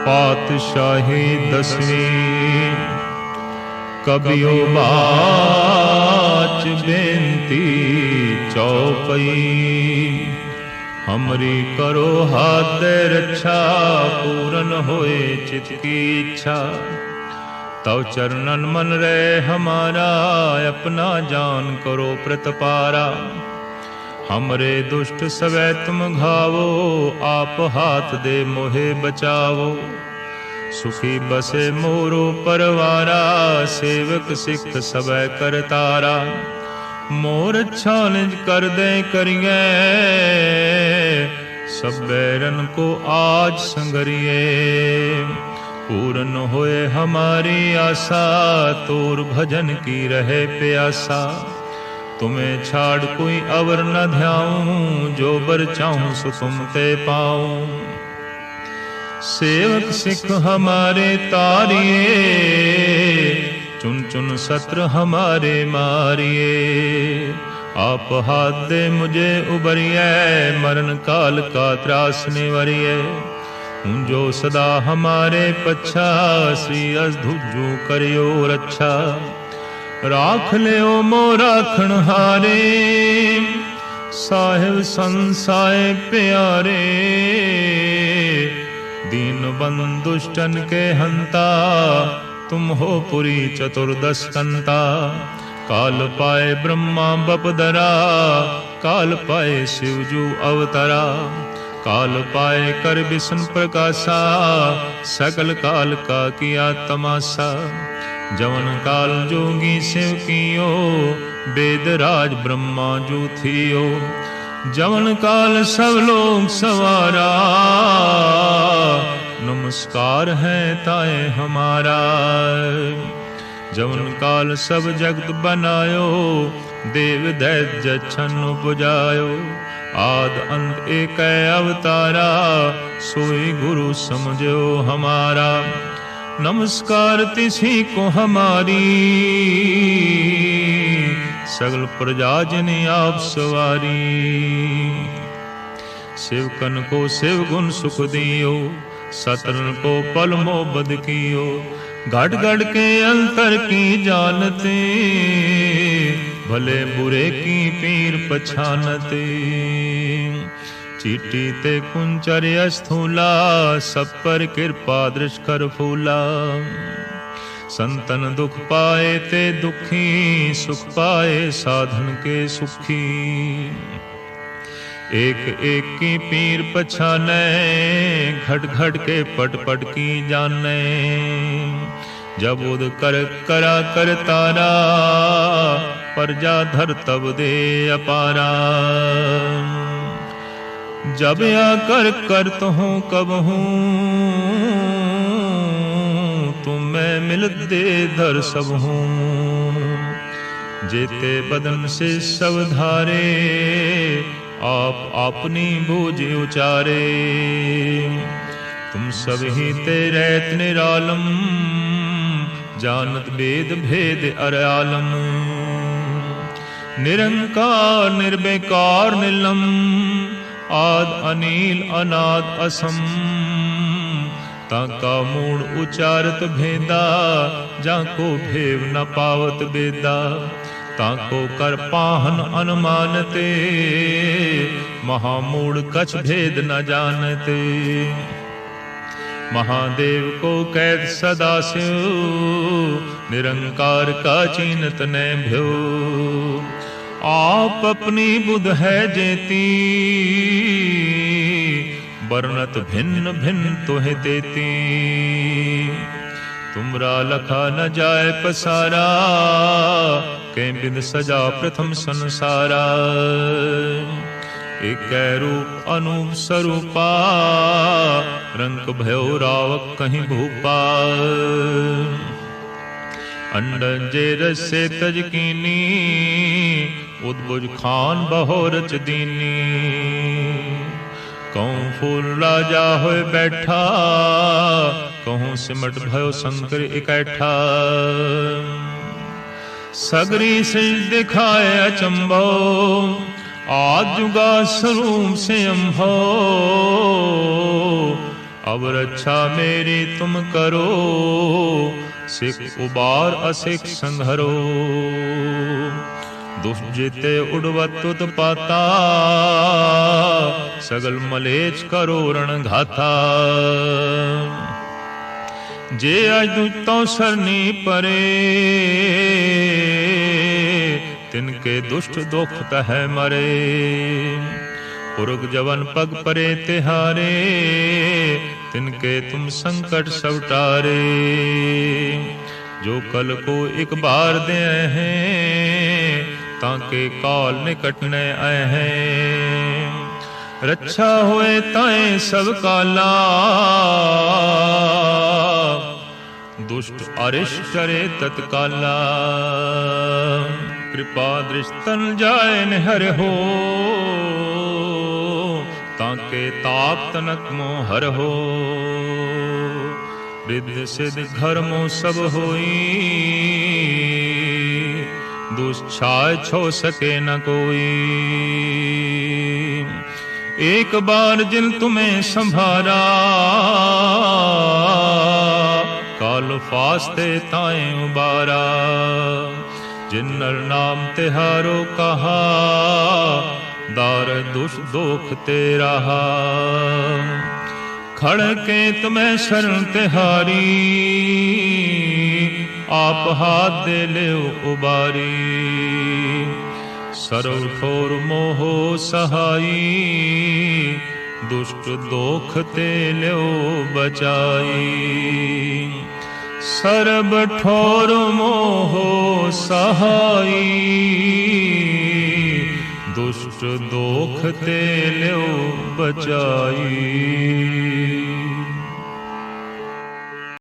पातशाही दसवीं। कबियो बाच बेनती चौपई। हमरी करो हाथ रक्षा, पूरन होए चित की इच्छा। तव चरणन मन रे, हमारा अपना जान करो प्रतपारा हमरे दुष्ट सवै तुम घावो, आप हाथ दे मोहे बचावो। सुखी बसे मोरो परवारा, सेवक सिख सवै करतारा मोर अच्छा कर दे करिए सब बैरन को आज संगरिए। पूर्ण होए हमारी आशा, तोर भजन की रहे प्यासा। तुम्हें छाड़ कोई अवर न ध्याऊं, जो बर चाहूँ सो तुम ते पाऊँ। सेवक सिख हमारे तारिए, चुन चुन सत्र हमारे मारिए। आप हाथ दे मुझे उबरिए, मरण काल का त्रास निवरिए। जो सदा हमारे पच्छा, श्री अधुजू करियो रक्षा। ਰਾਖ ਲਿਓ ਮੋ ਰਾਖਣ ਹਾਰੇ ਸਾਹਿਬ ਸੰਸਾਏ ਪਿਆਰੇ दीन बंदुष्टन के हंता तुम हो पुरी चतुर्दश कंता काल पाए ब्रह्मा बपदरा काल पाए शिवजू अवतरा काल पाए कर विष्णु प्रकाशा सकल काल का किया तमाशा जवन काल जोगी शिव कियो वेदराज ब्रह्मा जो थियो। जवन काल सब लोग सवारा, नमस्कार है ताए हमारा। जवन काल सब जगत बनायो, देव दैत्य छन पुजायो आद अंत एक अवतारा, सोई गुरु समझो हमारा। नमस्कार तिसी को हमारी। सगल प्रजा जन आप सवारी। शिवकन को शिव गुण सुख दियो, सतरन को पल मोबद कियो। घट घट के अंतर की जानते, भले बुरे की पीर पछानते। चीटी ते कुंचर स्थूला सब पर कृपा दृश कर फूला। संतन दुख पाए ते दुखी, सुख पाए साधन के सुखी। एक एक की पीर पछाने, घट घट के पट पट की जाने। जब उद कर करा कर तारा, पर जा धर तब दे अपारा। जब या कर कर करत हूँ, कब हूँ। तुम मैं मिलते धर सब हूँ। जेते बदन से सब धारे, आप अपनी बूझ उचारे। तुम सब ही तेरे निरालम, जानत वेद भेद अरयालम निरंकार, निर्विकार, निलम। आद अनिल अनाद असम। ताका मूड उचारत भेदा, जाको भेव न पावत बेदा। ताको कर पाहन अनुमानते महामूड कछ भेद न जानते। महादेव को कैद सदा से निरंकार का चीनत न भ्यो। आप अपनी बुध है जेती। वर्णत भिन्न भिन्न तुहे देती तुमरा लखा न जाय पसारा, के बिद सजा प्रथम संसारा। एक रूप अनूप स्वरूपा रंग भयो रावक कहीं भूपा। अंडन जे रसे तज कीनी उद्भुज खान बहोरच दीनी। कहूँ फूल राजा होए बैठा, कहूँ सिमट भयो शंकर इकट्ठा। सगरी से दिखाए अचंभो आज जुगा स्वरूप से अम्भो अब रक्षा मेरी तुम करो, सिख उबार असिख संघरो। दुष्ट जीते उड़वत उत्पाता सगल मलेच करो रण घाथा जे अजुतो सरनी परे। तिनके दुष्ट दुख तह मरे। पुरुग जवन पग परे तिहारे। तिनके तुम संकट सब टारे। जो कल को एक बार दे हैं। ताके काल निकट न आए हैं। रक्षा होए ताए सब काला दुष्ट अरिष्ट करे तत्काला। कृपा दृष्टन जाए निहर हो। ताके ताप तनक मोहर हो। रिद्ध सिद्ध घर मो सब होई। दुष्छाय छो सके न कोई। एक बार जिन तुम्हें संभारा, काल फास्ते ताए उबारा। जिन्नर नाम तिहारो कहा, दार दुष दोख तेरा खड़ के तुम्हें शरण तिहारी आप हाथ दे ले उबारी सरव ठोर मोहो सहाई दुष्ट दोख ते ल्यो बचाई सरब ठोर मोहो सहाई दुष्ट दोख ते ल्यो बचाई